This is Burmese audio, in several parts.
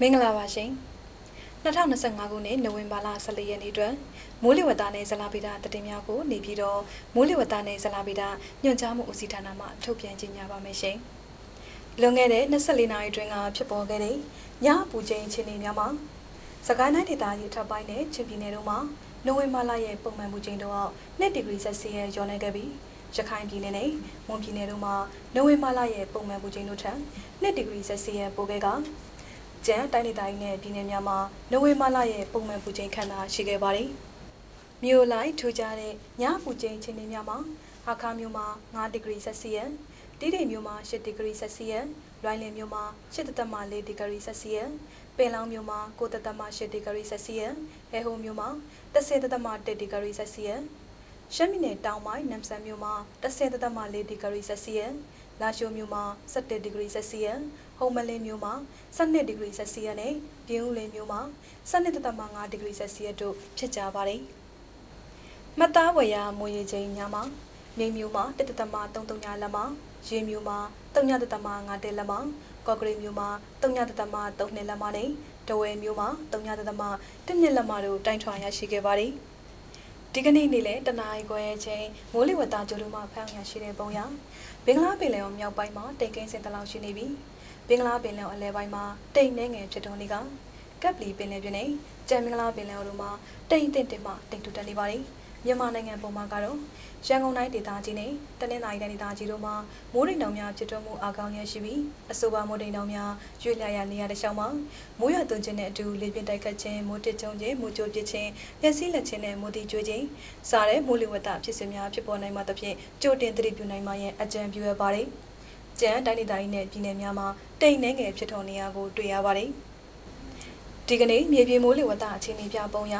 မင်္ဂလာပါရှင်2025ခုနှစ်နိုဝင်ဘာလ14ရက်နေ့အတွက်မိုးလေဝသနဲ့ဇလာဗီဒသတင်းများကိုနေပြီးတော့မိုးလေဝသနဲ့ဇလာဗီဒညွှန်ကြားမှုဦးစီးဌာနမှထုတ်ပြန်ကြေညာပါမယ်ရှင်လွန်ခဲ့တဲ့24နာရီအတွင်းကဖြစ်ပေါ်ခဲ့တဲ့ညအပူချိန်အခြေအနေများမှာစကိုင်းတိုင်းဒေသကြီးထပ်ပိုင်းနဲ့ချင်းပြည်နယ်တို့မှာနိုဝင်ဘာလရဲ့ပုံမှန်ပူချိန်တော့2ဒီဂရီဆက်စီရဲ့ကျော်နေခဲ့ပြီးရခိုင်ပြည်နယ်နဲ့မွန်ပြည်နယ်တို့မှာနိုဝင်ဘာလရဲ့ပုံမှန်ပူချိန်တို့ထက်2ဒီဂရီဆက်စီရဲ့ပိုခဲ့က ကျန်းတိုင်းဒေသကြီးနဲ့ပြည်နယ်များမှာနိုဝင်ဘာလရဲ့ပုံမှန်ပူချိန်ခန့်သာရှိခဲ့ပါတယ်။မြို့လိုက်ထူကြတဲ့ညပူချိန်ချင်းတွေများမှာဟာခါမြို့မှာ9ဒီဂရီဆက်စီယန်တိတိမြို့မှာ10ဒီဂရီဆက်စီယန်လွိုင်းလင်မြို့မှာ10.4ဒီဂရီဆက်စီယန်ပင်လောင်မြို့မှာ9.8ဒီဂရီဆက်စီယန်ဟဲဟိုမြို့မှာ10.1ဒီဂရီဆက်စီယန်ရှမ်းပြည်နယ်တောင်ပိုင်းနမ်ဆန်မြို့မှာ10.4ဒီဂရီဆက်စီယန် လာရှိုမြို့မှာ17ဒီဂရီဆက်စီယန်ဟုံမလင်းမြို့မှာ12ဒီဂရီဆက်စီယန်နဲ့ပြင်းဦးလင်းမြို့မှာ12.5ဒီဂရီဆက်စီယန်တို့ဖြစ်ကြပါတယ်။မတ်သားဝရမွေရချိန်ညမှာမြိတ်မြို့မှာ1.33လက်မှာရေမြို့မှာ3.5တဲလက်မှာကော့ကရိတ်မြို့မှာ3.3လက်မှာနဲ့တဝဲမြို့မှာ3.1လက်မှာတို့တိုင်းထွာရရှိခဲ့ပါတယ်။ဒီကနေ့နေ့လည်းတနအီခွဲချင်းမိုးလေဝသကြိုးတို့မှဖမ်းရရှိတဲ့ပုံရ ဘင်္ဂလားပင်လယ်ော်မြောက်ပိုင်းမှာတိတ်ကင်းစင်တလောက်ရှိနေပြီးဘင်္ဂလားပင်လယ်ော်အလဲပိုင်းမှာတိတ်နှဲငယ်ဖြစ်တော်နေကကပ်ပလီပင်လယ်ပြင်နဲ့ကြံမင်္ဂလာပင်လယ်ော်တို့မှာတိတ်တင့်တင့်မှတိတ်တူတက်နေပါတယ် မြန်မာနိုင်ငံပုံမှာကတော့ရန်ကုန်တိုင်းဒေသကြီးနဲ့တနင်္သာရီတိုင်းဒေသကြီးတို့မှာမိုးရိမ်တောင်များဖြစ်ထွန်းမှုအကောင်ရရှိပြီးအဆိုပါမိုးရိမ်တောင်များရွေ့လျားရနေရတဲ့ရှောင်းမှာမိုးရွာသွန်းခြင်းနဲ့အတူလေပြင်းတိုက်ခတ်ခြင်းမိုးတစ်ကျုံခြင်းမိုးကြိုးပစ်ခြင်းလက်စည်းလက်ခြင်းနဲ့မိုးတိကျွေးခြင်းစားတဲ့မိုးလေဝသဖြစ်စဉ်များဖြစ်ပေါ်နိုင်မှသဖြင့်ကြိုတင်သတိပြုနိုင်မှရဲ့အကြံပြုရပါတယ်။ကျန်းတိုင်းဒေသကြီးနဲ့ပြည်နယ်များမှာတိမ်နှဲငယ်ဖြစ်ထွန်းနေရကိုတွေ့ရပါတယ်။ဒီကနေ့မြေပြင်မိုးလေဝသအခြေအနေပြပုံရ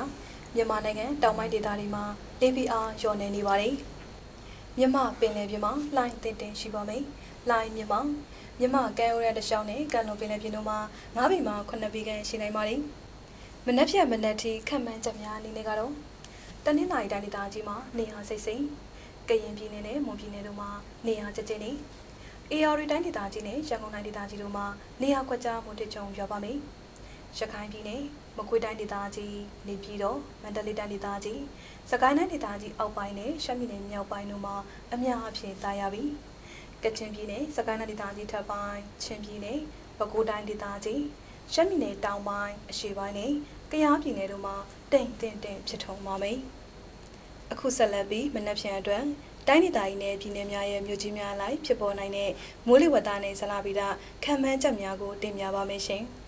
မြန်မာနိုင်ငံတောင်ပိုင်းဒေသတွေမှာလေပြင်းအားလျော့နေနေပါတယ်။မြမပင်လယ်ပြင်မှာလှိုင်းတင်တင်ရှိပါမယ်။လှိုင်းမြမမြမကမ်းရိုးရတစ်လျှောက်နဲ့ကမ်းလွန်ပင်လယ်ပြင်တို့မှာ၅ဘီမှာ9ဘီကန်ရှိနိုင်ပါတယ်။မနက်ဖြန်မနက်ထိခန့်မှန်းချက်များအနေနဲ့ကတော့တနင်္လာရီတိုင်းဒေသကြီးမှာနေဟာစိတ်စိတ်ကရင်ပြည်နယ်နဲ့မွန်ပြည်နယ်တို့မှာနေဟာကြကြနေ။ AR တိုင်းဒေသကြီးနဲ့ရန်ကုန်တိုင်းဒေသကြီးတို့မှာနေရာကွက်ကြားမွန်တစ်ကြုံရွာပါမယ်။ ရခိုင်ပြည်နယ်မကွေးတိုင်းဒေသကြီးနေပြည်တော်မန္တလေးတိုင်းဒေသကြီးစကိုင်းတိုင်းဒေသကြီးအောက်ပိုင်းနဲ့ရှမ်းပြည်နယ်မြောက်ပိုင်းတို့မှာအများအပြားတာယာပြီးကချင်ပြည်နယ်စကိုင်းတိုင်းဒေသကြီးထပ်ပိုင်းချင်းပြည်နယ်ပဲခူးတိုင်းဒေသကြီးရှမ်းပြည်နယ်တောင်ပိုင်းအရှေ့ပိုင်းနဲ့ကယားပြည်နယ်တို့မှာတိမ်တင်တင်ဖြစ်ထုံပါမယ်အခုဆက်လက်ပြီးမနက်ဖြန်အတွက်တိုင်းဒေသကြီးနဲ့ပြည်နယ်များရဲ့မြို့ကြီးများလိုက်ဖြစ်ပေါ်နိုင်တဲ့မိုးလေဝသနဲ့ဇလဗီဒခံမှန်းချက်များကိုတင်ပြပါမယ်ရှင်။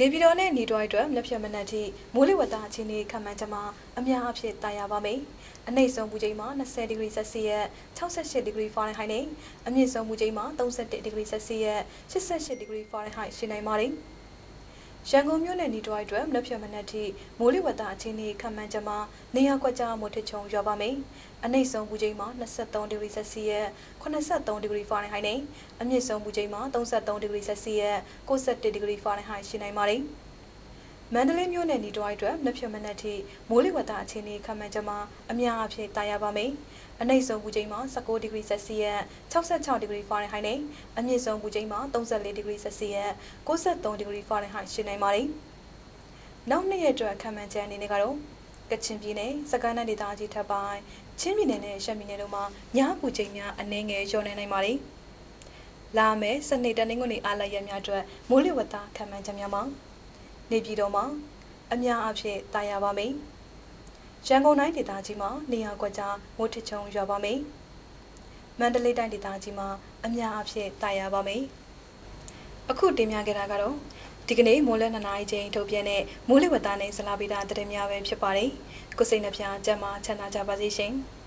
နေပြည်တော်နဲ့ညီတော်အတွက်လက်ဖြတ်မနက်ထိမိုးလေဝသအခြေအနေခန့်မှန်းချက်မှာအများအဖြစ်တာယာပါမယ်။အနှိမ့်ဆုံးမူချိန်မှာ20ဒီဂရီဆက်စီယပ်68ဒီဂရီဖာရင်ဟိုက်နဲ့အမြင့်ဆုံးမူချိန်မှာ31ဒီဂရီဆက်စီယပ်88ဒီဂရီဖာရင်ဟိုက်ရှိနိုင်ပါတယ်။ ရန်ကုန်မြို့နယ်ညီတော်အတွက်လက်ဖြတ်မနက်ထိမိုးလေဝသအခြေအနေခန့်မှန်းချက်မှာနေရာကွက်ကြားမိုးထချုံရွာပါမယ်။အနှိမ့်ဆုံးမူချိန်မှာ23ဒီဂရီဆက်စီယပ်83ဒီဂရီဖာရင်ဟိုက်နဲ့အမြင့်ဆုံးမူချိန်မှာ33ဒီဂရီဆက်စီယပ်61ဒီဂရီဖာရင်ဟိုက်ရှိနိုင်ပါတယ်။ မန္တလေးမြို့နယ်ညီတော်အတွက်လက်ဖြတ်မနက်ထိမိုးလေဝသအခြေအနေခန့်မှန်းချက်မှာအများအပြားတာယာပါမယ်။အနှိမ့်ဆုံးပူချိန်မှာ19ဒီဂရီဆက်စီယပ်66ဒီဂရီဖာရင်ဟိုက်နဲ့အမြင့်ဆုံးပူချိန်မှာ34ဒီဂရီဆက်စီယပ်63ဒီဂရီဖာရင်ဟိုက်ရှိနိုင်ပါတယ်။နောက်နှစ်ရက်အတွက်ခန့်မှန်းချက်အနေနဲ့ကတော့ကချင်ပြည်နယ်စကိုင်းတိုင်းဒေသကြီးထပ်ပိုင်းချင်းပြည်နယ်နဲ့ရှမ်းပြည်နယ်တို့မှာညပူချိန်များအနည်းငယ်လျော့နေနိုင်ပါတယ်။လာမယ့်စနေတနင်္ဂနွေအားလရက်များအတွက်မိုးလေဝသခန့်မှန်းချက်များမှာ နေပြည်တော်မှာအများအပြားတာယာပါမယ်။ရန်ကုန်တိုင်းဒေသကြီးမှာနေရာကွက်ကြားမိုးထချုံရွာပါမယ်။မန္တလေးတိုင်းဒေသကြီးမှာအများအပြားတာယာပါမယ်။အခုတင်ပြခဲ့တာကတော့ဒီကနေ့မိုးလဲနှစ်နာရီချိန်ထုတ်ပြန်တဲ့မိုးလေဝသနဲ့ဇလာဗီတာသတင်းများပဲဖြစ်ပါတယ်။ကိုစိတ်နှပြကျမ်းမာချမ်းသာကြပါစေရှင်။